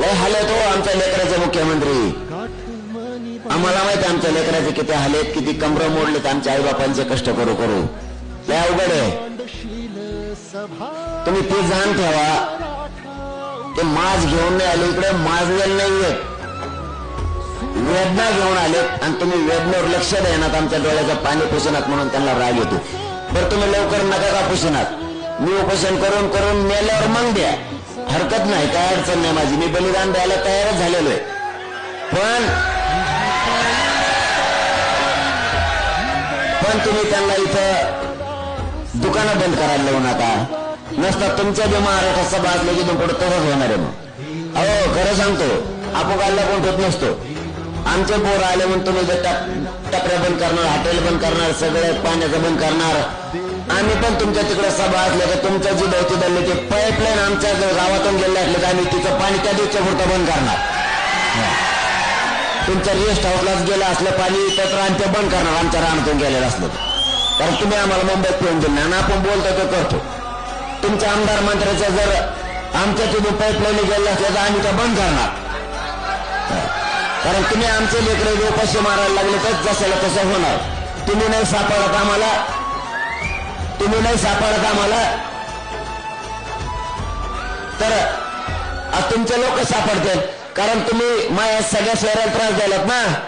लय हाले तो हो आमच्या लेकराचे मुख्यमंत्री. आम्हाला माहिती आमच्या लेकराचे किती हालेत किती कमर मोडलेत आमच्या आईबापांचे कष्ट करू करू. लय अवघड आहे. तुम्ही ते जाण ठेवा. ते माज घेऊन नाही आले इकडे माजलेले नाहीये. वेदना घेऊन आलेत आणि तुम्ही वेदनेवर लक्ष देणार आमच्या डोळ्याचं पाणी पुसणार म्हणून त्यांना राग येतो. बरं तुम्ही लवकर नका का पुसणार मी उपोषण करून करून मेल्यावर मग द्या. हरकत नाही काय अडचण नाही माझी. मी बलिदान द्यायला तयारच झालेलो आहे. पण पण तुम्ही त्यांना इथं दुकानं बंद करायला लावू नका. नसता तुमच्या बी महाराष्ट्रात सभा असले की पुढे तसंच होणार आहे मग. अहो खरं सांगतो आपोगायला कोण ठेवत नसतो. आमचे पोरं आले म्हणून तुम्ही जर टपऱ्या बंद करणार हॉटेल बंद करणार सगळे पाण्याचं बंद करणार. आम्ही पण तुमच्या तिकडे सभा असल्या तर तुमच्या जी भोवती धरली ते पाईपलाईन आमच्या गावातून गेले असले तर आम्ही तिचं पाणी त्या दिवशी पुरतं बंद करणार. तुमच्या रेस्ट हाऊसलाच गेलं असलं पाणी तर आम्ही ते बंद करणार आमच्या रानातून गेलेलं असलं तर. कारण तुम्ही आम्हाला मुंबईत पिऊन दिलं आणि आपण बोलतो ते करतो. तुमच्या आमदार मंत्र्याच्या जर आमच्या तिथून पाईपलाईन गेलं असलं तर आम्ही त्या बंद करणार. कारण तुम्ही आमचे लेकरे उपाशी मारायला लागले तर जशाला तसं होणार. तुम्ही नाही सापडत आम्हाला. तुम्ही नाही सापडत आम्हाला. तर आज तुमचे लोक सापडतील. कारण तुम्ही माझ्या सगळ्या शहराला त्रास द्यायलात ना.